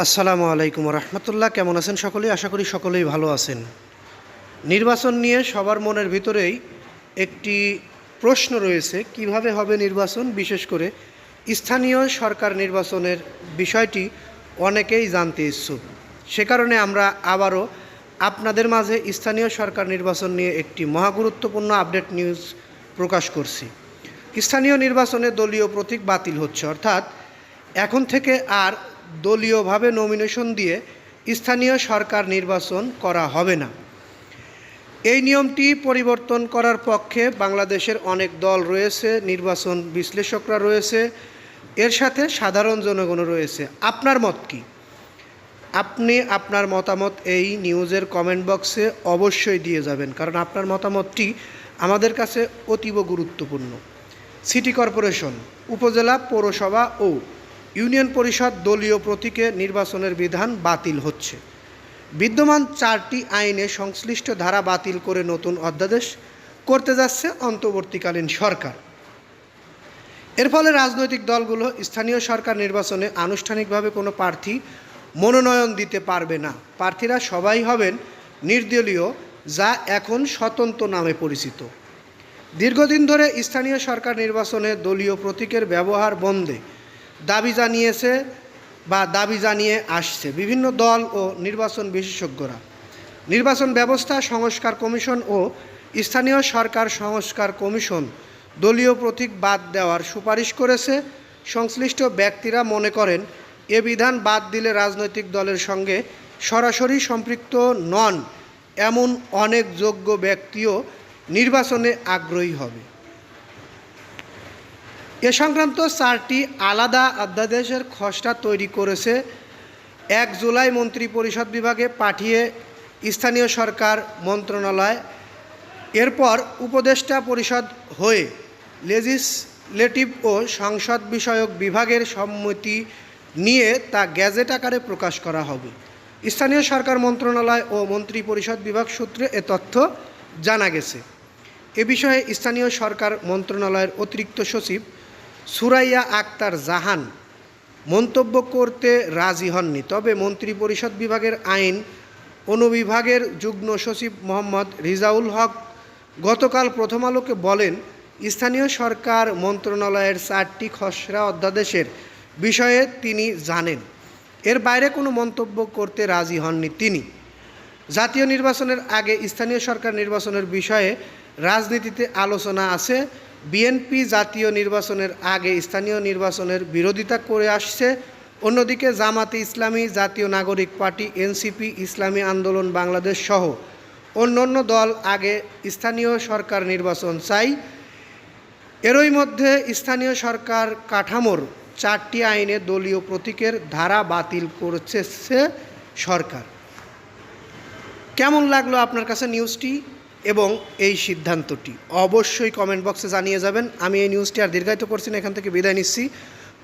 আসসালামু আলাইকুম রহমতুল্লাহ, কেমন আছেন সকলেই? আশা করি সকলেই ভালো আছেন। নির্বাচন নিয়ে সবার মনের ভিতরেই একটি প্রশ্ন রয়েছে, কীভাবে হবে নির্বাচন? বিশেষ করে স্থানীয় সরকার নির্বাচনের বিষয়টি অনেকেই জানতে ইচ্ছুক। সে কারণে আমরা আবারও আপনাদের মাঝে স্থানীয় সরকার নির্বাচন নিয়ে একটি মহাগুরুত্বপূর্ণ আপডেট নিউজ প্রকাশ করছি। স্থানীয় নির্বাচনে দলীয় প্রতীক বাতিল হচ্ছে, অর্থাৎ এখন থেকে আর দলীয়ভাবে নমিনেশন দিয়ে স্থানীয় সরকার নির্বাচন করা হবে না। এই নিয়মটি পরিবর্তন করার পক্ষে বাংলাদেশের অনেক দল রয়েছে, নির্বাচন বিশ্লেষকরা রয়েছে, এর সাথে সাধারণ জনগণও রয়েছে। আপনার মত কি? আপনি আপনার মতামত এই নিউজের কমেন্ট বক্সে অবশ্যই দিয়ে যাবেন, কারণ আপনার মতামতটি আমাদের কাছে অতীব গুরুত্বপূর্ণ। সিটি কর্পোরেশন, উপজেলা, পৌরসভা ও ইউনিয়ন পরিষদ দলীয় প্রতীকে নির্বাচনের বিধান বাতিল হচ্ছে। বিদ্যমান চারটি আইনে সংশ্লিষ্ট ধারা বাতিল করে নতুন অধ্যাদেশ করতে যাচ্ছে অন্তর্বর্তীকালীন সরকার। এর ফলে রাজনৈতিক দলগুলো স্থানীয় সরকার নির্বাচনে আনুষ্ঠানিকভাবে কোনো প্রার্থী মনোনয়ন দিতে পারবে না। প্রার্থীরা সবাই হবেন নির্দলীয়, যা এখন স্বতন্ত্র নামে পরিচিত। দীর্ঘদিন ধরে স্থানীয় সরকার নির্বাচনে দলীয় প্রতীকের ব্যবহার বন্ধে দাবি জানিয়েছে বা দাবি জানিয়ে আসছে। বিভিন্ন দল ও নির্বাচন বিশেষজ্ঞরা। নির্বাচন ব্যবস্থা সংস্কার কমিশন ও স্থানীয় সরকার সংস্কার কমিশন দলীয় প্রতীক বাদ দেওয়ার সুপারিশ করেছে। সংশ্লিষ্ট ব্যক্তিরা মনে করেন, এ বিধান বাদ দিলে রাজনৈতিক দলের সঙ্গে সরাসরি সম্পৃক্ত নন, এমন অনেক যোগ্য ব্যক্তিও নির্বাচনে আগ্রহী হবে। এ সংক্রান্ত চারটি আলাদা অধ্যাদেশের খসড়া তৈরি করেছে। এক জুলাই মন্ত্রী পরিষদ বিভাগে পাঠিয়ে স্থানীয় সরকার, মন্ত্রণালয়, এরপর উপদেষ্টা পরিষদ হয়ে লেজিসলেটিভ ও সংসদ বিষয়ক বিভাগের সম্মতি নিয়ে তা গ্যাজেট আকারে প্রকাশ করা হবে। স্থানীয় সরকার, মন্ত্রণালয় ও মন্ত্রী পরিষদ বিভাগ সূত্রে এ তথ্য জানা গেছে। এ বিষয়ে স্থানীয় সরকার, মন্ত্রণালয়ের অতিরিক্ত সচিব সুরাইয়া আক্তার জাহান মন্তব্য করতে রাজি হননি। তবে মন্ত্রী পরিষদ বিভাগের আইন অনুবিভাগের যুগ্ম সচিব মোহাম্মদ রিজাউল হক গতকাল প্রথম আলোকে বলেন, স্থানীয় সরকার মন্ত্রণালয়ের চারটি খসড়া অধ্যাদেশের বিষয়ে তিনি জানেন। এর বাইরে কোনো মন্তব্য করতে রাজি হননি তিনি। জাতীয় নির্বাচনের আগে স্থানীয় সরকার নির্বাচনের বিষয়ে রাজনীতিতে আলোচনা আছে। বিএনপি জাতীয় নির্বাচনের আগে স্থানীয় নির্বাচনের বিরোধিতা করে আসছে। অন্যদিকে জামাতে ইসলামী, জাতীয় নাগরিক পার্টি, এনসিপি, ইসলামী আন্দোলন, বাংলাদেশ সহ অন্যান্য দল আগে স্থানীয় সরকার নির্বাচন চাই। এরই মধ্যে স্থানীয় সরকার কাঠামোর চারটি আইনে দলীয় প্রতীকের ধারা বাতিল করছে সরকার। কেমন লাগল আপনার কাছে নিউজটি? এবং এই সিদ্ধান্তটি। অবশ্যই কমেন্ট বক্সে জানিয়ে যাবেন, আমি এই নিউজটি আর দীর্ঘায়িত করছি না, এখান থেকে বিদায় নিচ্ছি।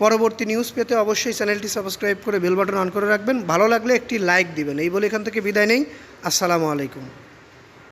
পরবর্তী নিউজ পেতে অবশ্যই চ্যানেলটি সাবস্ক্রাইব করে বেল বাটন অন করে রাখবেন। ভালো লাগলে একটি লাইক দিবেন, এই বলে এখান থেকে বিদায় নেই। আসসালামু আলাইকুম।